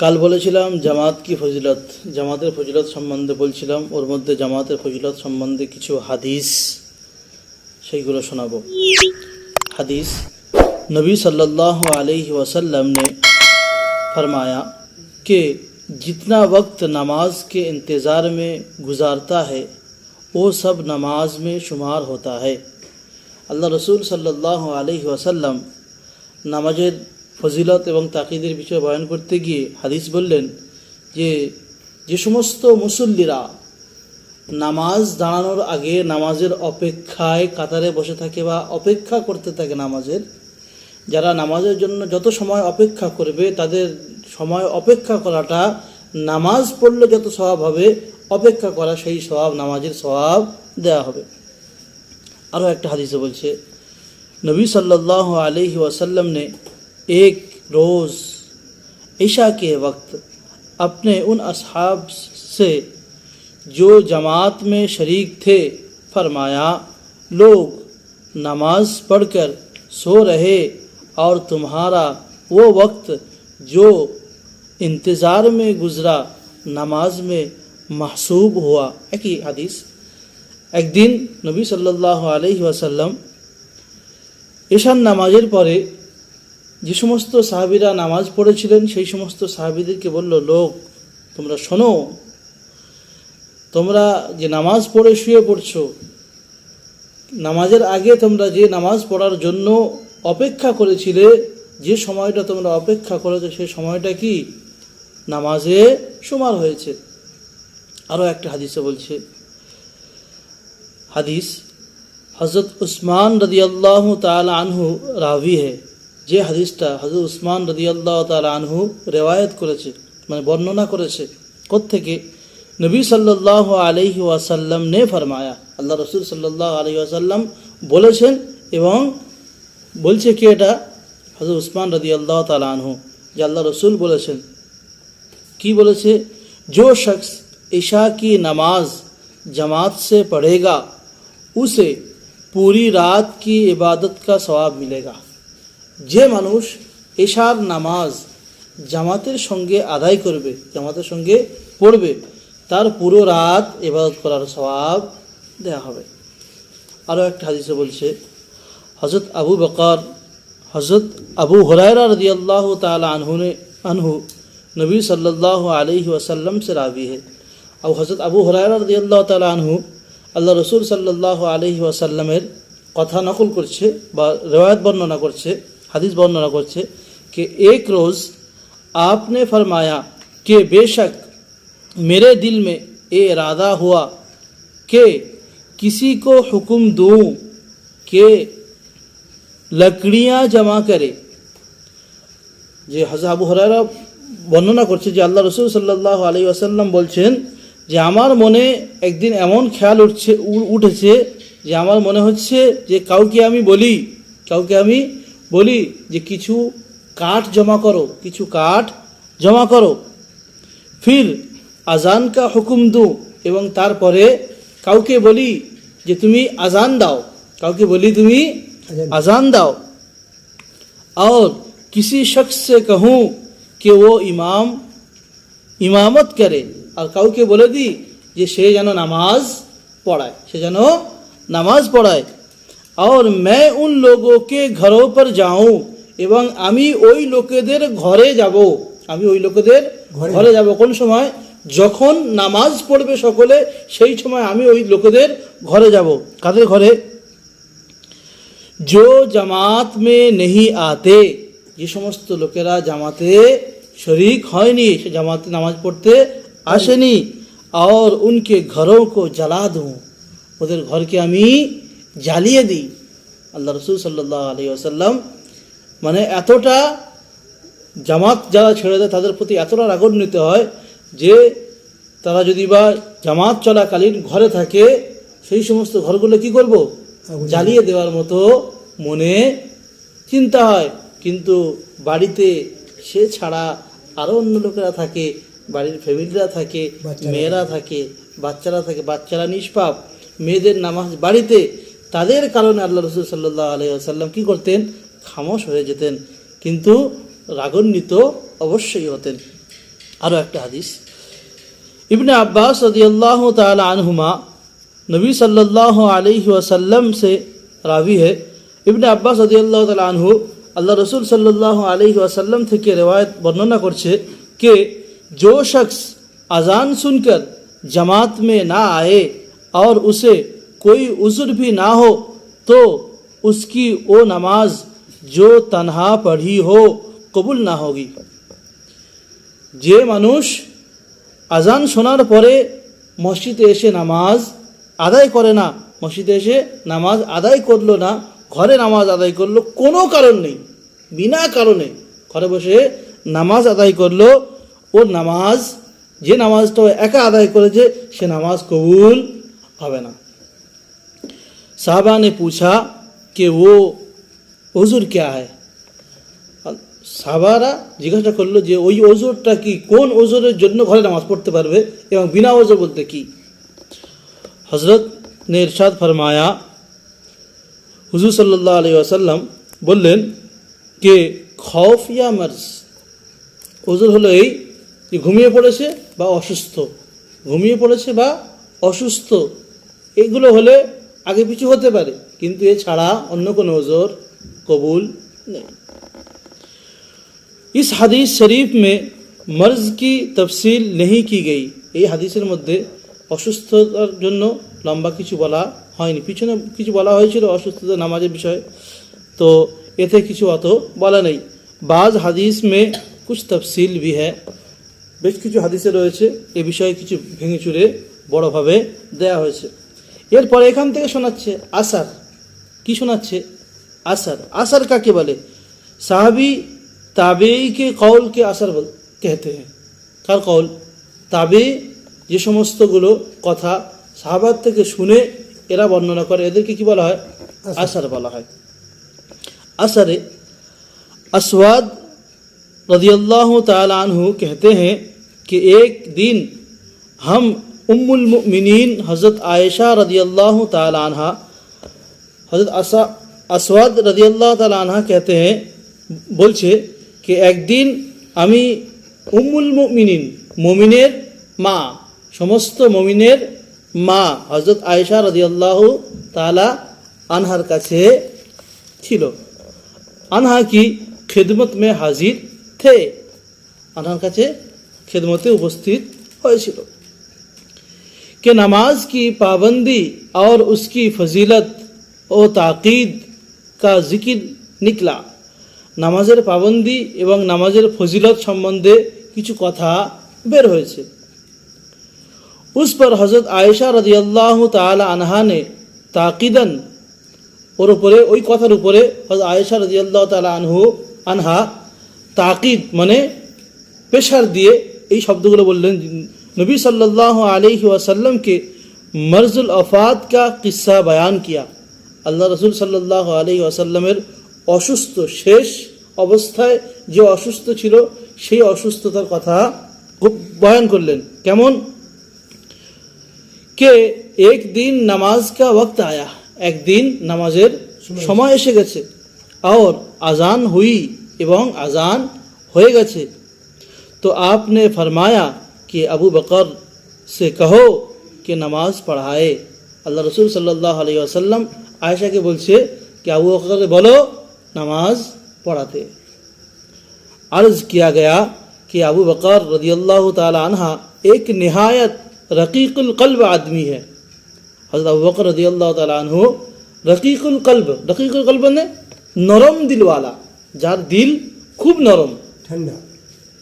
কাল বলেছিলাম جماعت কি ফজিলত? بول چلام اور বলছিলাম جماعت মধ্যে জামাতের کچھ حدیث شئی گلو شنا بو حدیث نبی صلی اللہ علیہ وسلم نے فرمایا کہ جتنا وقت نماز کے انتظار میں گزارتا ہے، وہ سب نماز میں شمار ہوتا ہے۔ اللہ رسول صلی اللہ علیہ وسلم نماز ফজিলত এবং তাকিদের বিষয়ে বয়ন করতে গিয়ে হাদিস বললেন যে যে সমস্ত মুসল্লিরা নামাজ দাঁড়ানোর আগে নামাজের অপেক্ষায় কাতারে বসে থাকে বা অপেক্ষা করতে থাকে নামাজের, যারা নামাজের জন্য যত সময় অপেক্ষা করবে, তাদের সময় অপেক্ষা করাটা, নামাজ পড়লে যত স্বভাব হবে, অপেক্ষা করা সেই স্বভাব, নামাজের স্বভাব দেয়া হবে। আরও একটা হাদিসে বলছে, নবী সাল্লাহ আলহি ওয়াসাল্লামনে ایک روز عشاء کے وقت اپنے ان اصحاب سے جو جماعت میں شریک تھے، فرمایا، لوگ نماز پڑھ کر سو رہے اور تمہارا وہ وقت جو انتظار میں گزرا نماز میں محسوب ہوا۔ ایک ہی حدیث۔ ایک دن نبی صلی اللہ علیہ وسلم عشا نمازر پڑھے۔ যে সমস্ত সাহাবিরা নামাজ পড়েছিলেন, সেই সমস্ত সাহাবিদেরকে বলল, লোক, তোমরা শোনো। তোমরা যে নামাজ পড়ে শুয়ে পড়ছো, নামাজের আগে তোমরা যে নামাজ পড়ার জন্য অপেক্ষা করেছিলে, যে সময়টা তোমরা অপেক্ষা করেছ সেই সময়টা কি? নামাজে সমার হয়েছে। আরও একটা হাদিসে বলছে। হাদিস হজরত উসমান রদি আল্লাহ তাল আনহু রাভি হে। جے حدیثہ حضر عثمان رضی اللہ تعالیٰ عنہ روایت کرے تھے مجھے ورننا کرے تھے کتھے کہ نبی صلی اللّہ علیہ وسلم نے فرمایا اللہ رسول صلی اللہ علیہ وسلم بولے تھے او بول چھ کیٹا حضرت عثمان رضی اللہ تعالیٰ عنہ یا اللہ رسول بولے کہ بولے تھے جو شخص عشا کی نماز جماعت سے پڑھے گا اسے پوری رات کی عبادت کا ثواب ملے گا যে মানুষ এশার নামাজ জামাতের সঙ্গে আদায় করবে জামাতের সঙ্গে পড়বে তার পুরো রাত ইবাদত করার স্বভাব দেয়া হবে আরও একটা হাদিসে বলছে হজরত আবু বকর হজরত আবু হরায়রা रदी अल्लाह ताला अनहु ने अनहु नबी सल्लल्लाहु अलैहि वसल्लम से रावी है और हज़रत আবু হরায়রা रदी अल्लाह ताला अनहु আল্লাহ রসুল সাল্লাহ আলহি ওয়াসাল্লামের কথা নকল করছে বা রেওয়ায়ত বর্ণনা করছে হাদিস বর্ণনা করছে कि एक रोज़ आपने फरमाया कि बेशक मेरे दिल में ये इरादा हुआ कि किसी को हुक्म दूं कि लकड़ियां जमा करे যে হাজা আবু হরারা বর্ণনা করছে যে আল্লাহ রসুল সাল্লাহ আলী আসাল্লাম বলছেন যে আমার মনে একদিন এমন খেয়াল উঠছে উ- উঠেছে যে আমার মনে হচ্ছে যে কাউকে আমি বলি কাউকে আমি বলি যে কিছু কাঠ জমা করো কিছু কাঠ জমা করো ফির আজান কা হুকুম দু এবং তারপরে কাউকে বলি যে তুমি আজান দাও কাউকে বলি তুমি আজান দাও और किसी शख्स से कहूँ कि वो इमाम ইমামত করে আর কাউকে বলে দিই যে সে যেন নামাজ পড়ায় সে যেন নামাজ পড়ায় और मैं उन लोगों के घरों पर जाऊं এবং আমি ওই লোকেদের ঘরে যাব আমি ওই লোকেদের ঘরে ঘরে যাব কোন সময় যখন নামাজ পড়বে সকলে সেই সময় আমি ওই লোকেদের ঘরে যাব কাদের ঘরে जो জামাত মে নেহি আতে যে সমস্ত লোকেরা জামাতে শরিক হয়নি সে জামাতে নামাজ পড়তে আসেনি আর উনকে ঘরোं को জ্বালা दूं ওদের ঘরকে আমি জ্বালিয়ে দিই। আল্লাহ রসুল সাল্লাহ আলী আসাল্লাম মানে এতটা জামাত যারা ছেড়ে দেয় তাদের প্রতি এতটা রাগান্বিত হয় যে তারা যদি বা জামাত চলাকালীন ঘরে থাকে সেই সমস্ত ঘরগুলো কি করব? জ্বালিয়ে দেওয়ার মতো মনে চিন্তা হয়। কিন্তু বাড়িতে সে ছাড়া আরও অন্য লোকেরা থাকে বাড়ির ফ্যামিলিরা থাকে মেয়েরা থাকে বাচ্চারা থাকে বাচ্চারা নিষ্পাপ। মেয়েদের নামাজ বাড়িতে তাদের কারণে আল্লাহ রসুল সাল্লাহ আলহিহাসাল্লাম কী করতেন খামোশ হয়ে যেতেন কিন্তু রাগান্বিত অবশ্যই হতেন আরও একটা হাদিস इब्न अब्बास रदी अल्लाह तहुमा नबी सल्लल्लाहु अलैहि वसल्लम से रावी है ইবনে আব্বাস রদি আল্লাহ আনহু আল্লাহ রসুল সাল্লাহ আলহি वसल्लम থেকে রেওয়ায়ত বর্ণনা করছে कि जो शख्स अजान सुनकर जमात में ना आए और उसे कोई उज़्र भी ना हो तो उसकी वो नमाज जो तन्हा पढ़ी हो कबूल ना होगी যে মানুষ আজান শোনার পরে মসজিদে এসে নামাজ আদায় করে না মসজিদে এসে নামাজ আদায় করলো না ঘরে নামাজ আদায় করলো কোনো কারণ নেই বিনা কারণে ঘরে বসে নামাজ আদায় করলো ও নামাজ যে নামাজটা ও একা আদায় করেছে সে নামাজ কবুল হবে না साहबा ने पूछा कि वो उज़ुर क्या है সাহাবারা জিজ্ঞাসা করলো যে ওই ওজোরটা কি কোন ওজোরের জন্য ঘরে নামাজ পড়তে পারবে এবং বিনা ওজোর বলতে কি হজরত ने इरशाद फरमाया হুজুর সাল্লাহ আলী আসাল্লাম বললেন যে খৌফ ইয়া মার্জ ওজোর হলো এই যে ঘুমিয়ে পড়েছে বা অসুস্থ ঘুমিয়ে পড়েছে বা অসুস্থ এগুলো হলে আগে পিছু হতে পারে, কিন্তু এ ছাড়া অন্য কোনো ওজোর কবুল নেই। ইস হাদিস শরীফ মে মর্জ কি তফসিল নেই কি গেই? এই হাদিসের মধ্যে অসুস্থতার জন্য লম্বা কিছু বলা হয়নি। পিছনে কিছু বলা হয়েছিল অসুস্থতা নামাজের বিষয়ে, তো এতে কিছু অত বলা নেই। বাজ হাদিস মে কুছ তফসিল ভি হ্যাঁ বেশ কিছু হাদিসে রয়েছে, এ বিষয়ে কিছু ভেঙে চুরে বড়োভাবে দেয়া হয়েছে। এরপরে এখান থেকে শোনাচ্ছে আসার কি শোনাচ্ছে আসার আসার কাকে বলে সাহাবি তাবেই কে কৌল কে আসার বল कहते हैं কার কৌল তাবে যে সমস্তগুলো কথা সাহাবাদ থেকে শুনে এরা বর্ণনা করে এদেরকে কি বলা হয় আসার বলা হয় আসরে আসওয়াদ रदियल्लाहु ताला अन्हु कहते हैं कि एक दिन हम উম্মুল মিনীন হজরত আয়েশা রদিয়াল্লাহ তালহা হজরত আসাদ আসওয়াদ রদিয়াল্লাহ তালহা কেতে বলছে কি একদিন আমি উম্মুল মিনীন মমিনের মা, সমস্ত মমিনের মা হজরত আয়েশা রদিয়াল্লাহ তালা আনহার কাছে ছিল। আনহা কি খেদমত মে হাজির থে আনহার কাছে খেদমতে উপস্থিত হয়েছিল। कि नमाज की पाबंदी और उसकी फजीलत ও তাকিদ কা জিকির নিকলা নামাজের পাবন্দি এবং নামাজের ফজিলত সম্বন্ধে কিছু কথা বের হয়েছে उस पर हज़रत आयशा रदी अल्लाह ताला अनहा ने ताकिदन ওর উপরে ওই কথার উপরে হজরত আয়েশা রদি আল্লাহ তালা আনহু আনহা তাকিদ মানে প্রেশার দিয়ে এই শব্দগুলো বললেন নবী সাল্লাহ আলহি ওয়াসাল্লামকে মরজুল আফাত কা কিসা বয়ান কিয়া। আল্লাহ রসুল সাল্লাহ আলহি ওয়াসাল্লামের অসুস্থ শেষ অবস্থায় যে অসুস্থ ছিল সেই অসুস্থতার কথা খুব বয়ান করলেন। কেমন? কে একদিন নামাজ কা ওক্ত আয়া একদিন নামাজের সময় এসে গেছে और আজান হুই এবং আজান হয়ে গেছে। کہ ابو بکر سے کہو کہ نماز پڑھائے۔ اللہ رسول صلی اللہ علیہ وسلم عائشہ کے بولছে کہ ابو بکر بولو نماز پڑھاتے۔ عرض کیا گیا کہ ابو بکر رضی اللہ تعالی عنہ ایک نہایت رقیق القلب آدمی ہے۔ حضرت ابو بکر رضی اللہ تعالیٰ عنہ رقیق القلب رقیق القلب نے نرم دل والا جار دل خوب نرم ٹھنڈا۔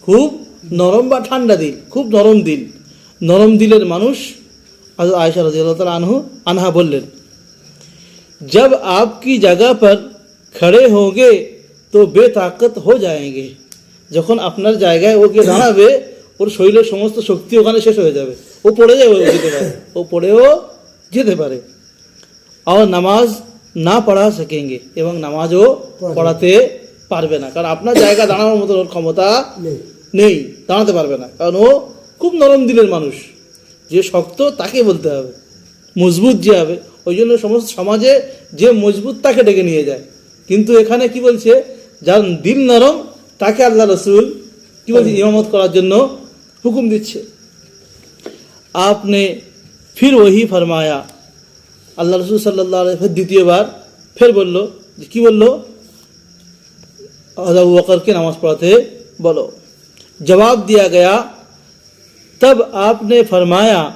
خوب নরম বা ঠান্ডা দিল খুব নরম দিল নরম দিলের মানুষ हज़रत आयशा रजी अल्लाह तआला अन्हु अनहा बोलें जब आपकी जगह पर खड़े होंगे तो বেতাকত हो जाएंगे যখন আপনার জায়গায় ও গিয়ে দাঁড়াবে ওর শরীরের সমস্ত শক্তি ওখানে শেষ হয়ে যাবে ও পড়ে যাবে ও যেতে পারে ও পড়েও যেতে পারে আর নামাজ না পড়া সকেঙ্গে এবং নামাজও পড়াতে পারবে না কারণ আপনার জায়গা দাঁড়ানোর মতো ওর ক্ষমতা নেই নেই, দাঁড়াতে পারবে না। কারণ ও খুব নরম দিলের মানুষ। যে শক্ত, তাকে বলতে হবে। মজবুত যে হবে। ওই জন্য সমস্ত সমাজে যে মজবুত, তাকে ডেকে নিয়ে যায়। কিন্তু এখানে কি বলছে? যার দিল নরম, তাকে আল্লাহ রসুল কি বলছে? ইমামত করার জন্য হুকুম দিচ্ছে। আপনি ফির ওহি ফরমায়া। আল্লাহ রসুল সাল্লাহ ফের দ্বিতীয়বার ফের বলল, যে কি বলল? আবু বকরকে নামাজ পড়াতে جواب دیا گیا، تب آپ نے فرمایا،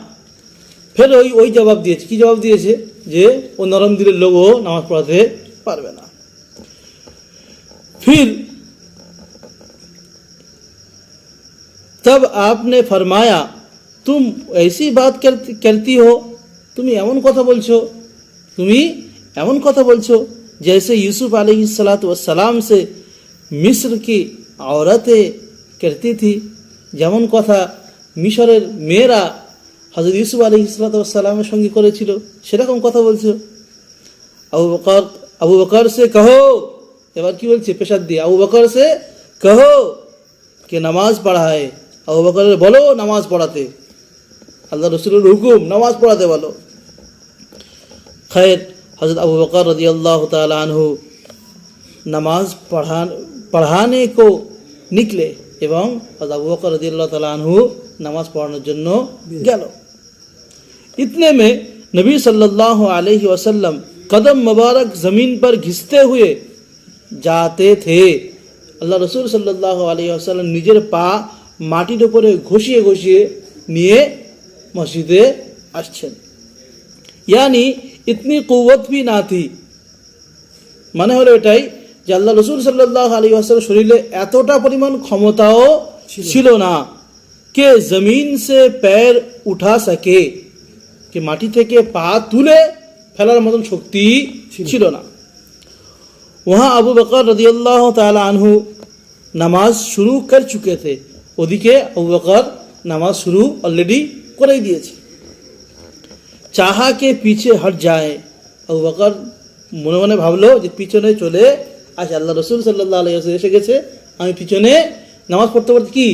پھر وہی وہی جواب دیے کی کہ جواب دیے تھے؟ جی، وہ نرم دل لوگ نماز پڑھتے پڑوے نا۔ پھر تب آپ نے فرمایا، تم ایسی بات کرتی ہو تمہیں ایمن کتا بول چو تمہیں ایمن کتا بول چھو جیسے یوسف علیہ السلام سے مصر کی عورتیں थी যেমন কথা মিশরের মেয়েরা হজরত ইউসুফ আলী সালামের সঙ্গে করেছিল সেরকম কথা বলছো আবু বকর আবু বকর সে কহো এবার কি বলছে পেশাদ দিয়ে আবু বকর সে কহো কে নামাজ পড়ায় আবু বকর বলো নামাজ পড়াতে আল্লাহ রসুলের হুকুম নামাজ পড়াতে বলো खैर हज़रत अबू बकर रजी अल्लाह तहु नमाज पढ़ा पढ़ाने को निकले এবং আবুবকর রদিল্লা তালা আনহু নামাজ পড়ানোর জন্য গেল। اتنے میں نبی صلی اللہ علیہ وسلم قدم مبارک زمین پر گھستے ہوئے جاتے تھے۔ اللہ رسول صلی اللہ علیہ وسلم নিজের পা মাটির উপরে ঘষিয়ে ঘষিয়ে নিয়ে মসজিদে আসছেন یعنی اتنی قوت بھی نہ تھی۔ মানে হলো এটাই যে আল্লাহ রসুল সাল্লাহ আলী আসলাম শরীরে এতটা পরিমাণ ক্ষমতাও ছিল না। কে জমিন সে প্যার উঠা সকে কে মাটি থেকে পা তুলে ফেলার মতন শক্তি ছিল। না। ওহা আবু বকর রদিয়াল্লাহ তালা আনহু নামাজ শুরু কর চুকে থে। ওদিকে আবু বকর নামাজ শুরু অলরেডি করে দিয়েছে। চাহাকে পিছে হট যায়। আবু বকর মনে মনে ভাবলো যে পিছনে চলে আচ্ছা আল্লাহ রসুল সাল্লাহ আলী এসে গেছে আমি পিছনে নামাজ পড়তে পড়তে কি?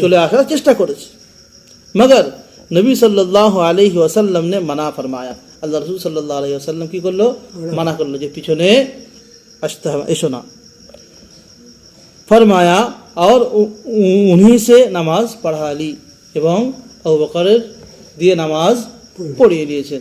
চলে আসার চেষ্টা করেছি। মগর নবী সাল্লাহ আলহি ওয়াসাল্লাম নে মানা ফরমায়া। আল্লাহ রসুল সাল্লাহ আলহি আসাল্লাম কী করল? মানা। করল যে পিছনে আসতে হবে এসো না। ফরমায়া আর উনি সে নামাজ পড়ালি এবং অবকরের দিয়ে নামাজ পড়িয়ে দিয়েছেন।